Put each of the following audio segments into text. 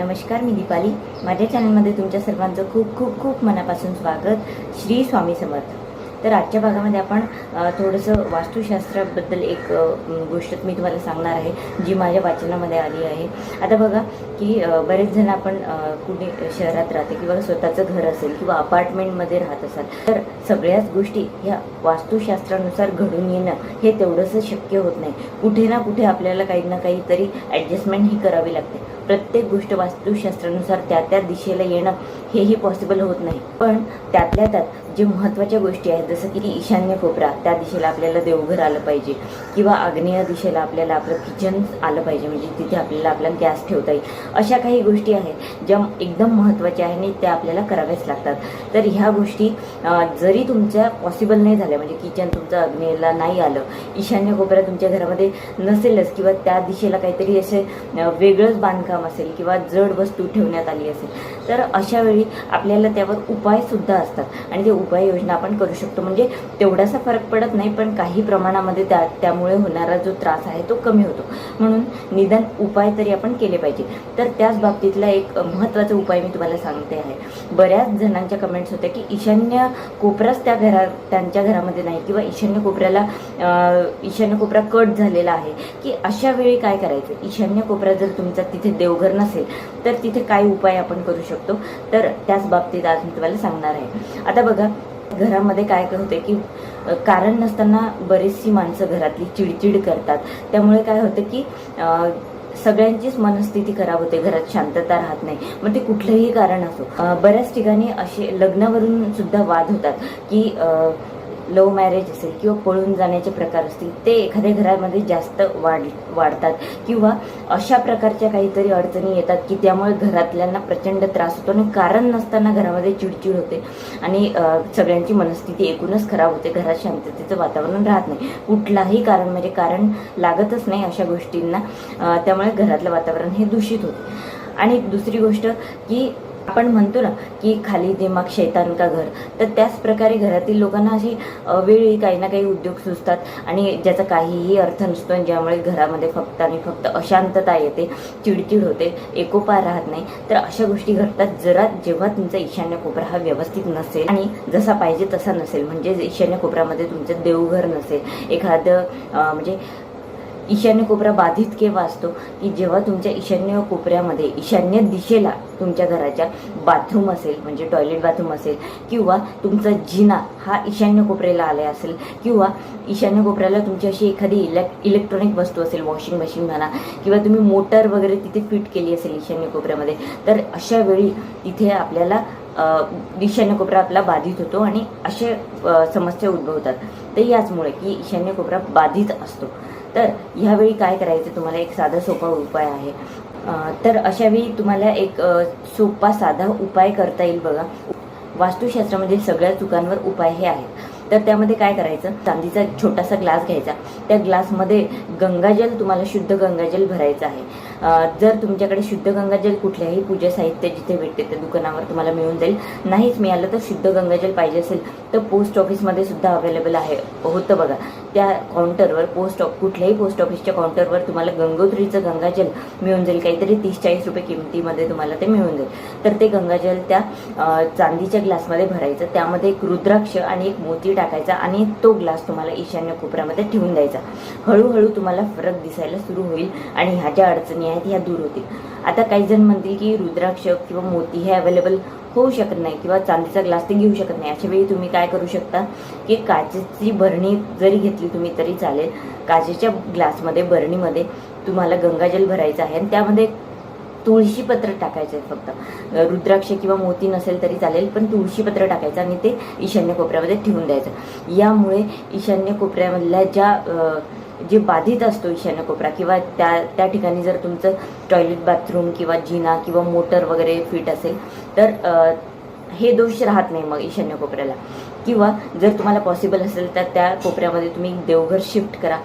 नमस्कार मी दीपाली. माझ्या चॅनलमध्ये तुमच्या सर्वांचं खूप खूप खूप मनापासून स्वागत. श्री स्वामी समर्थ. तर आजच्या भागामध्ये आपण थोडंसं वास्तुशास्त्राबद्दल एक गोष्ट मी तुम्हाला सांगणार आहे जी माझ्या वाचनामध्ये आली आहे. आता बघा की बरेच जण आपण कुठे शहरात राहते किंवा स्वतःचं घर असेल किंवा अपार्टमेंटमध्ये राहत असाल तर सगळ्याच गोष्टी ह्या वास्तुशास्त्रानुसार घडून येणं हे तेवढंसं शक्य होत नाही. कुठे ना कुठे आपल्याला काही ना काहीतरी ॲडजस्टमेंट ही करावी लागते. प्रत्येक गोष्ट वास्तुशास्त्रानुसार त्या त्या दिशेला येणं हेही पॉसिबल होत नाही. पण त्यातल्या त्यात जे महत्त्वाच्या गोष्टी आहेत जसं की ईशान्य कोपरा त्या दिशेला आपल्याला देवघर आलं पाहिजे किंवा आग्नेय दिशेला आपल्याला आपलं किचन आलं पाहिजे म्हणजे तिथे आपल्याला आपला गॅस ठेवता येईल. अशा काही गोष्टी आहेत ज्या एकदम महत्त्वाच्या आहे आणि त्या आपल्याला कराव्याच लागतात. तर ह्या गोष्टी जरी तुमच्या पॉसिबल नाही झाल्या म्हणजे किचन तुमचं अग्नेला नाही आलं ईशान्य कोपरा तुमच्या घरामध्ये नसेलच किंवा त्या दिशेला काहीतरी असे वेगळंच बांधकाम असेल किंवा जड वस्तू ठेवण्यात आली असेल तर अशा वेळी आपल्याला त्यावर उपायसुद्धा असतात. आणि ते उपाययोजना आपण करू शकतो. म्हणजे तेवढासा फरक पडत नाही पण काही प्रमाणामध्ये त्या त्यामुळे होणारा जो त्रास आहे तो कमी होतो. म्हणून निदान उपाय तरी आपण केले पाहिजे. तर त्याच बाबतीतला एक महत्त्वाचा उपाय मी तुम्हाला सांगते आहे. बऱ्याच जणांच्या कमेंट्स होत्या की ईशान्य कोपराच त्या घरात त्यांच्या घरामध्ये नाही किंवा ईशान्य कोपऱ्याला ईशान्य कोपरा कट झालेला आहे. की अशा वेळी काय करायचं? ईशान्य कोपरा जर तुमचा तिथे देवघर नसेल तर तिथे काय उपाय आपण करू शकतो. तर त्याच बाबतीत आज मी तुम्हाला सांगणार आहे. आता बघा घरामध्ये काय होते की कारण नसताना बरीचशी माणसं घरातली चिडचिड करतात. त्यामुळे काय होतं की सगळ्यांचीच मनस्थिती खराब होते घरात शांतता राहत नाही. मग ते कुठलंही कारण असो बऱ्याच ठिकाणी असे लग्नावरून सुद्धा वाद होतात की लव्ह मॅरेज असेल किंवा पळून जाण्याचे प्रकार असतील ते एखाद्या घरामध्ये जास्त वाढ वाढतात. किंवा अशा प्रकारच्या काहीतरी अडचणी येतात की त्यामुळे घरातल्यांना प्रचंड त्रास होतो आणि कारण नसताना घरामध्ये चिडचिड होते आणि सगळ्यांची मनस्थिती एकूणच खराब होते. घरात शांततेचं वातावरण राहत नाही. कुठलाही कारण म्हणजे कारण लागतच नाही अशा गोष्टींना. त्यामुळे घरातलं वातावरण हे दूषित होते. आणि दुसरी गोष्ट की आपण म्हणतो ना की खाली दिमाग शैतान का घर? तर त्याच प्रकारे घरातील लोकांना अशी वेळी काही ना काही उद्योग सुचतात आणि ज्याचा काहीही अर्थ नसतो आणि ज्यामुळे घरामध्ये फक्त आणि फक्त अशांतता येते चिडचिड होते एकोपा राहत नाही तर अशा गोष्टी घडतात जरा जेव्हा तुमचा ईशान्य कोपरा हा व्यवस्थित नसेल आणि जसा पाहिजे तसा नसेल. म्हणजे ईशान्य कोपऱ्यामध्ये तुमचं देवघर नसेल. एखादं म्हणजे ईशान्य कोपरा बाधित केव्हा असतो? की जेव्हा तुमच्या ईशान्य कोपऱ्यामध्ये ईशान्य दिशेला तुमच्या घराच्या बाथरूम असेल म्हणजे टॉयलेट बाथरूम असेल किंवा तुमचा जिना हा ईशान्य कोपऱ्याला आला असेल किंवा ईशान्य कोपऱ्याला तुमची अशी एखादी इलेक् इलेक्ट्रॉनिक वस्तू असेल वॉशिंग मशीन म्हणा किंवा तुम्ही मोटर वगैरे तिथे फिट केली असेल ईशान्य कोपऱ्यामध्ये तर अशा वेळी तिथे आपल्याला ईशान्य कोपरा आपला बाधित होतो आणि असे समस्या उद्भवतात. तर याचमुळे की ईशान्य कोपरा बाधित असतो. तर ह्यावेळी काय करायचं? तुम्हाला एक साधा सोपा उपाय आहे. तर अशावेळी तुम्हाला एक सोपा साधा उपाय करता येईल बघा. वास्तुशास्त्रामध्ये सगळ्या चुकांवर उपाय हे आहेत. तर त्यामध्ये काय करायचं? चांदीचा छोटासा ग्लास घ्यायचा. त्या ग्लासमध्ये गंगाजल तुम्हाला शुद्ध गंगाजल भरायचं आहे. जर तुमच्याकडे शुद्ध गंगाजल कुठल्याही पूजा साहित्य जिथे भेटते त्या दुकानावर तुम्हाला मिळून जाईल. नाहीच मिळालं तर शुद्ध गंगाजल पाहिजे असेल तर पोस्ट ऑफिसमध्ये सुद्धा अवेलेबल आहे. होतं बघा. त्या काउंटरवर पोस्ट ऑफ कुठल्याही पोस्ट ऑफिसच्या काउंटरवर तुम्हाला गंगोत्रीचं गंगाजल मिळून जाईल. काहीतरी तीस चाळीस रुपये किमतीमध्ये तुम्हाला ते मिळून जाईल. तर ते गंगाजल त्या चांदीच्या ग्लासमध्ये भरायचं. त्यामध्ये एक रुद्राक्ष आणि एक मोती टाकायचा आणि तो ग्लास तुम्हाला ईशान्य कोपऱ्यामध्ये ठेवून द्यायचा. हळूहळू तुम्हाला फरक दिसायला सुरू होईल आणि ह्या ज्या अडचणी आहेत ह्या दूर होतील. आता काही जण म्हणतील की रुद्राक्ष किंवा मोती हे अवेलेबल होऊ शकत नाही किंवा चांदीचा ग्लास ते घेऊ शकत नाही. अशा वेळी तुम्ही काय करू शकता की काचेची भरणी जरी घेतली तुम्ही तरी चालेल. काचेच्या ग्लासमध्ये भरणीमध्ये तुम्हाला गंगाजल भरायचं आहे आणि त्यामध्ये तुळशी पत्र टाकायचं आहे फक्त. रुद्राक्ष किंवा मोती नसेल तरी चालेल पण तुळशी पत्र टाकायचं आणि ते ईशान्य कोपऱ्यामध्ये ठेवून द्यायचं. यामुळे ईशान्य कोपऱ्यामधल्या ज्या जे बाधित असतो ईशान्य कोपरा किंवा त्या त्या ठिकाणी जर तुमचं टॉयलेट बाथरूम किंवा जिना किंवा मोटर वगैरे फिट असेल तर हे दोष राहत नाही मग ईशान्य कोपऱ्याला. किंवा जर तुम्हाला पॉसिबल असेल तर त्या कोपऱ्यामध्ये तुम्ही देवघर शिफ्ट करा.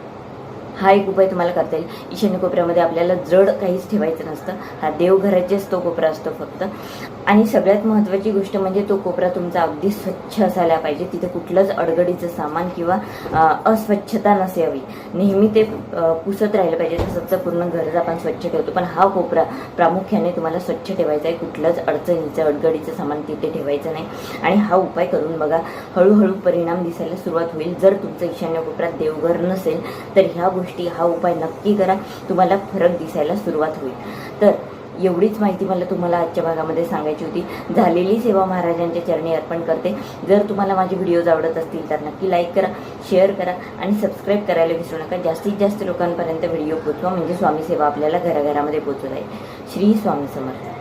हा एक उपाय तुम्हाला करता येईल. ईशान्य कोपऱ्यामध्ये आपल्याला जड काहीच ठेवायचं नसतं. हा देवघराचेच तो कोपरा असतो फक्त. आणि सगळ्यात महत्त्वाची गोष्ट म्हणजे तो कोपरा तुमचा अगदी स्वच्छ असायला पाहिजे. तिथे कुठलंच अडगडीचं सामान किंवा अस्वच्छता नसावी. नेहमी ते पुसत राहिलं पाहिजे. तसंच पूर्ण घरच आपण स्वच्छ ठेवतो पण हा कोपरा प्रामुख्याने तुम्हाला स्वच्छ ठेवायचा आहे. कुठलंच अडचणीचं अडगडीचं सामान तिथे ठेवायचं नाही. आणि हा उपाय करून बघा हळूहळू परिणाम दिसायला सुरुवात होईल. जर तुमचं ईशान्य कोपऱ्यात देवघर नसेल तर ह्या गोष्टी गोष्टी हा उपाय नक्की करा. तुम्हाला फरक दिसायला सुरुवात होईल. तर एवढीच माहिती मला तुम्हाला आजच्या भागामध्ये सांगायची होती. झालेली सेवा महाराजांच्या चरणी अर्पण करते. जर तुम्हाला माझे व्हिडिओज आवडत असतील तर नक्की लाईक करा शेअर करा आणि सबस्क्राईब करायला विसरू नका. जास्तीत जास्त लोकांपर्यंत व्हिडिओ पोचवा म्हणजे स्वामी सेवा आपल्याला घराघरामध्ये पोचत आहे श्री स्वामी समर्थ.